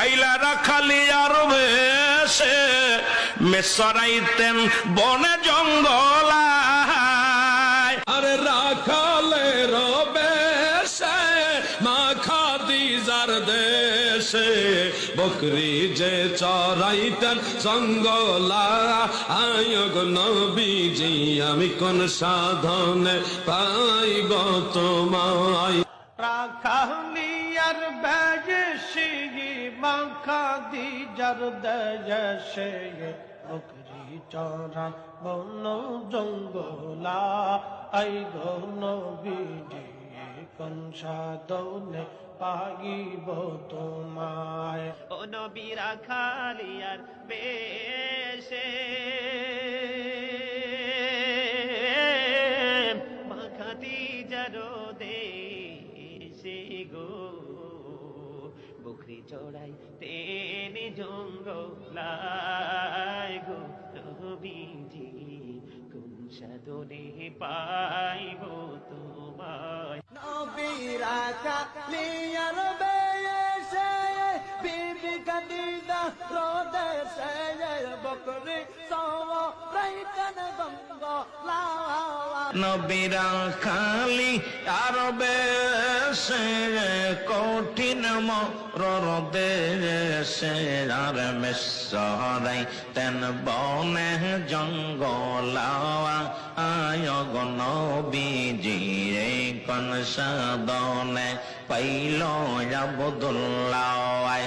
আইলারা খালি আর ভেসে মেসরাইতেন বনে জঙ্গল আরে রাখালে রবেশে মাখা দিজার দেশে। বকরি যে চরাইতেন জঙ্গলা আয়োগ নবীজি আমি কোন সাধনে পাইব তোমায়। রাখাল মাখা দি দেশে বকরি চরা বন জঙ্গলা, আই ঘন বিজি কোন সাধনে পাগিব তোমায়? ও নবীরা খালিয়ার বেশে বকরি চড়াই, তেনে জঙ্গলায় গো নবীজি কোন সাধনে পাইব তোমায়? নবীরা কালিয়ার বেয়েছে বিবি কাদিদা রোদেশে বকরি সব রাইতন গঙ্গ লাওয়া নবীরা খালি আর বেশে কঠিন মরর দেশে আর মেসরাই তেন বনে জঙ্গলাওয়া আয়গ নবীজি সাদনে পাইল আবদুল্লাহ।